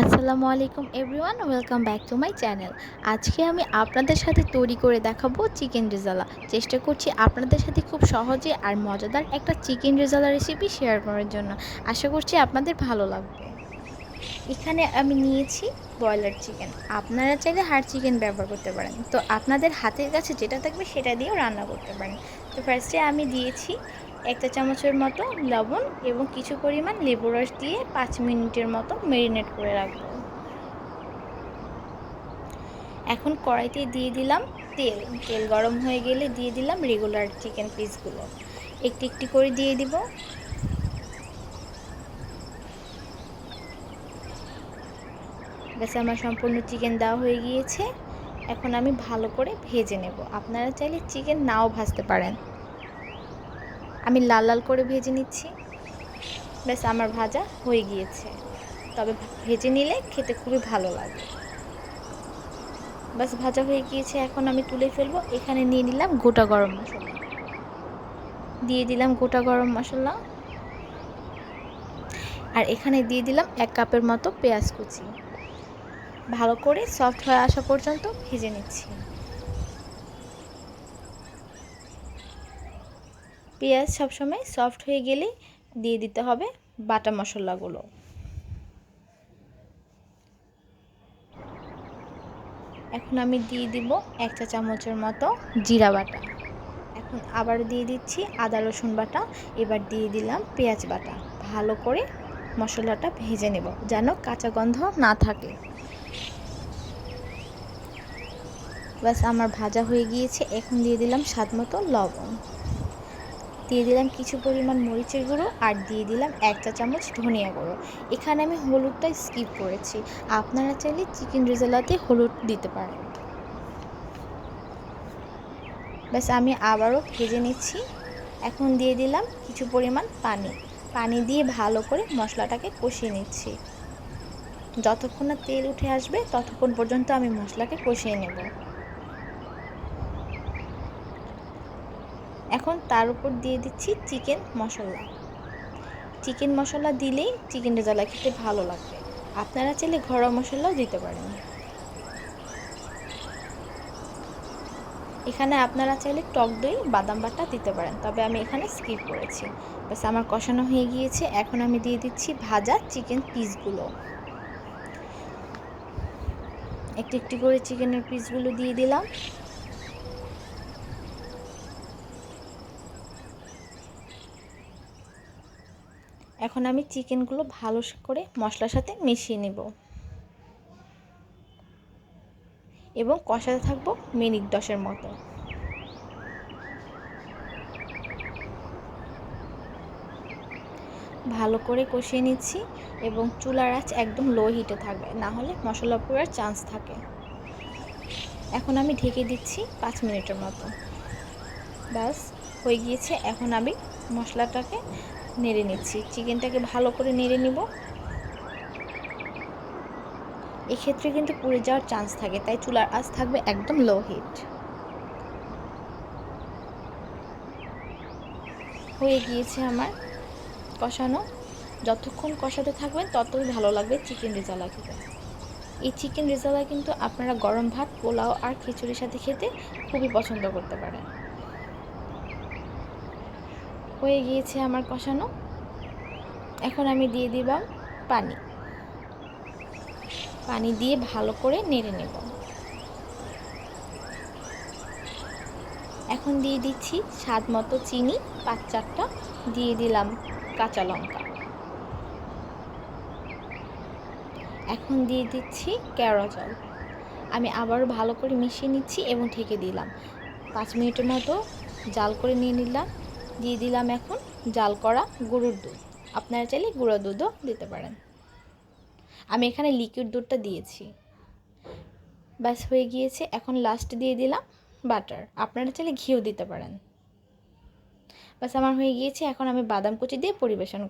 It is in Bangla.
আসসালামু আলাইকুম everyone, welcome back to my channel. আজকে আমি আপনাদের সাথে তৈরি করে দেখাবো চিকেন রেজালা। চেষ্টা করছি আপনাদের সাথে খুব সহজে আর মজাদার একটা চিকেন রেজালা রেসিপি শেয়ার করার জন্য। আশা করছি আপনাদের ভালো লাগবে। এখানে আমি নিয়েছি ব্রয়লার চিকেন। আপনারা চাইলে হাড় চিকেন ব্যবহার করতে পারেন। তো আপনাদের হাতের কাছে যেটা থাকবে সেটা দিয়েও রান্না করতে পারেন। তো ফার্স্টে আমি দিয়েছি একটা চামচের মতো লবণ এবং কিছু পরিমাণ লেবু রস দিয়ে পাঁচ মিনিটের মতো মেরিনেট করে রাখব। এখন কড়াইতে দিয়ে দিলাম তেল। তেল গরম হয়ে গেলে দিয়ে দিলাম রেগুলার চিকেন পিসগুলো একটি একটি করে দিয়ে দিব। ব্যাস, আমার সম্পূর্ণ চিকেন দেওয়া হয়ে গিয়েছে। এখন আমি ভালো করে ভেজে নেব। আপনারা চাইলে চিকেন নাও ভাজতে পারেন। আমি লাল লাল করে ভেজে নিচ্ছি। ব্যাস, আমার ভাজা হয়ে গিয়েছে। তবে ভেজে নিলে খেতে খুবই ভালো লাগে। ব্যাস, ভাজা হয়ে গিয়েছে। এখন আমি তুলে ফেলব। এখানে নিয়ে নিলাম গোটা গরম মশলা। দিয়ে দিলাম গোটা গরম মশলা। আর এখানে দিয়ে দিলাম এক কাপের মতো পেঁয়াজ কুচি। ভালো করে সফট হয়ে আসা পর্যন্ত ভেজে নিচ্ছি। পেঁয়াজ সবসময় সফট হয়ে গেলে দিয়ে দিতে হবে বাটা মশলাগুলো। এখন আমি দিয়ে দিব এক চা চামচের মতো জিরা বাটা। এখন আবার দিয়ে দিচ্ছি আদা, রসুন বাটা। এবার দিয়ে দিলাম পেঁয়াজ বাটা। ভালো করে মশলাটা ভেজে নেব যেন কাঁচা গন্ধ না থাকে। ব্যাস, আমার ভাজা হয়ে গিয়েছে। এখন দিয়ে দিলাম স্বাদ মতো লবণ। দিয়ে দিলাম কিছু পরিমাণ মরিচের গুঁড়ো আর দিয়ে দিলাম এক চা চামচ ধনিয়া গুঁড়ো। এখানে আমি হলুদটা স্কিপ করেছি। আপনারা চাইলে চিকেন রেজালাতে হলুদ দিতে পারেন। ব্যাস, আমি আবারও ভেজে নিচ্ছি। এখন দিয়ে দিলাম কিছু পরিমাণ পানি। পানি দিয়ে ভালো করে মশলাটাকে কষিয়ে নিচ্ছি। যতক্ষণ না তেল উঠে আসবে, ততক্ষণ পর্যন্ত আমি মশলাকে কষিয়ে নেব। এখন তার উপর দিয়ে দিচ্ছি চিকেন মশলা। চিকেন মশলা দিলেই চিকেন রেজালা খেতে ভালো লাগবে। আপনারা চাইলে ঘরোয়া মশলাও দিতে পারেন। এখানে আপনারা চাইলে টক দই, বাদাম বাটা দিতে পারেন, তবে আমি এখানে স্কিপ করেছি। ব্যাস, আমার কষানো হয়ে গিয়েছে। এখন আমি দিয়ে দিচ্ছি ভাজা চিকেন পিসগুলো। একটি একটি করে চিকেনের পিসগুলো দিয়ে দিলাম। এখন আমি চিকেনগুলো ভালো করে মশলার সাথে মিশিয়ে নেব। এবং কষাতে থাকব মিনিট দশের মতো। ভালো করে কষিয়ে নিচ্ছি এবং চুলার আঁচ একদম লো হিটে থাকবে, না হলে মশলা পোড়ার চান্স থাকে। এখন আমি ঢেকে দিচ্ছি পাঁচ মিনিটের মতো। ব্যাস। হয়ে গিয়েছে। এখন আমি মশলাটাকে নেড়ে নিচ্ছি। চিকেনটাকে ভালো করে নেড়ে নিব। এক্ষেত্রে কিন্তু পুড়ে যাওয়ার চান্স থাকে, তাই চুলার আঁচ থাকবে একদম লো হিট হয়ে গিয়েছে আমার কষানো। যতক্ষণ কষাতে থাকবেন, ততই ভালো লাগবে চিকেন রেজালা খেতে। এই চিকেন রেজালা কিন্তু আপনারা গরম ভাত, পোলাও আর খিচুড়ির সাথে খেতে খুবই পছন্দ করতে পারেন। হয়ে গিয়েছে আমার কষানো। এখন আমি দিয়ে দিলাম পানি। পানি দিয়ে ভালো করে নেড়ে নেব। এখন দিয়ে দিচ্ছি স্বাদ মতো চিনি, পাঁচ চারটা। দিয়ে দিলাম কাঁচা লঙ্কা। এখন দিয়ে দিচ্ছি কেওড়া জল। আমি আবারও ভালো করে মিশিয়ে নিচ্ছি এবং ঢেকে দিলাম। পাঁচ মিনিটের মতো জাল করে নিয়ে নিলাম। দিয়ে দিলাম এখন জাল করা গরুর দুধ। আপনারা চাইলে গুঁড়ো দুধও দিতে পারেন। আমি এখানে লিকুইড দুধটা দিয়েছি। ব্যাস, হয়ে গিয়েছে। এখন লাস্ট দিয়ে দিলাম বাটার আপনারা চাইলে ঘিও দিতে পারেন। ব্যাস, আমার হয়ে গিয়েছে। এখন আমি বাদাম কুচি দিয়ে পরিবেশন